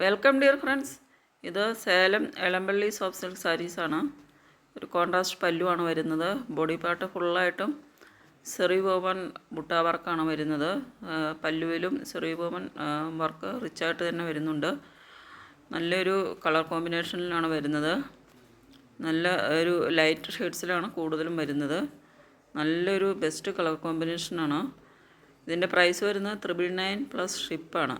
Welcome dear friends ഇത് Salem Elampillai soft silk സാരീസാണ് ഒരു കോൺട്രാസ്റ്റ് പല്ലുവാണ് വരുന്നത്. ബോഡി പാർട്ട് ഫുള്ളായിട്ടും സെറി ബോമൻ ബുട്ട വർക്കാണ് വരുന്നത്. പല്ലുവിലും സെറി ബോമൻ വർക്ക് റിച്ചായിട്ട് തന്നെ വരുന്നുണ്ട്. നല്ലൊരു കളർ കോമ്പിനേഷനിലാണ് വരുന്നത്. നല്ല ഒരു ലൈറ്റ് ഷെയ്ഡ്സിലാണ് കൂടുതലും വരുന്നത്. നല്ലൊരു ബെസ്റ്റ് കളർ കോമ്പിനേഷനാണ് ഇതിന്റെ പ്രൈസ് വരുന്നത് ത്രിബിൾ നയൻ പ്ലസ് ഷിപ്പാണ്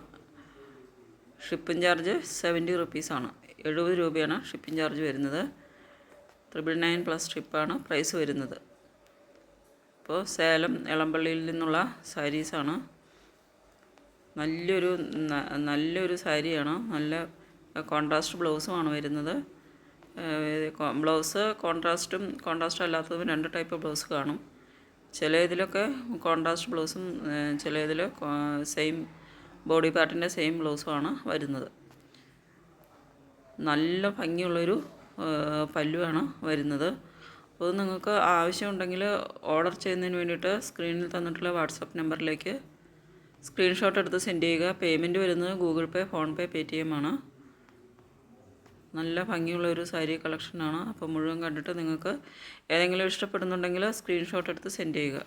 ഷിപ്പിംഗ് ചാർജ് സെവന്റി റുപ്പീസാണ് എഴുപത് രൂപയാണ് ഷിപ്പിംഗ് ചാർജ് വരുന്നത്. ത്രിബിൾ നയൻ പ്ലസ് ഷിപ്പാണ് പ്രൈസ് വരുന്നത്. ഇപ്പോൾ സേലം എളമ്പള്ളിയിൽ നിന്നുള്ള സാരീസാണ് നല്ലൊരു നല്ലൊരു സാരിയാണ് നല്ല കോൺട്രാസ്റ്റ് ബ്ലൗസുമാണ് വരുന്നത്. ബ്ലൗസ് കോൺട്രാസ്റ്റും കോൺട്രാസ്റ്റ് അല്ലാത്തതും രണ്ട് ടൈപ്പ് ബ്ലൗസ് കാണും. ചില ഇതിലൊക്കെ കോൺട്രാസ്റ്റ് ബ്ലൗസും ചില ഇതിൽ സെയിം ബോഡി പാർട്ടിന്റെ സെയിം ബ്ലൗസുമാണ് വരുന്നത്. നല്ല ഭംഗിയുള്ളൊരു പല്ലുവാണ് വരുന്നത്. അപ്പോൾ നിങ്ങൾക്ക് ആവശ്യമുണ്ടെങ്കിൽ ഓർഡർ ചെയ്യുന്നതിന് വേണ്ടിയിട്ട് സ്ക്രീനിൽ തന്നിട്ടുള്ള വാട്സപ്പ് നമ്പറിലേക്ക് സ്ക്രീൻഷോട്ട് എടുത്ത് സെൻഡ് ചെയ്യുക. പേയ്മെന്റ് വരുന്നത് Google Pay PhonePe Paytm ആണ്. നല്ല ഭംഗിയുള്ള ഒരു സാരി കളക്ഷനാണ്. അപ്പോൾ മുഴുവൻ കണ്ടിട്ട് നിങ്ങൾക്ക് ഏതെങ്കിലും ഇഷ്ടപ്പെടുന്നുണ്ടെങ്കിൽ സ്ക്രീൻഷോട്ട് എടുത്ത് സെൻഡ് ചെയ്യുക.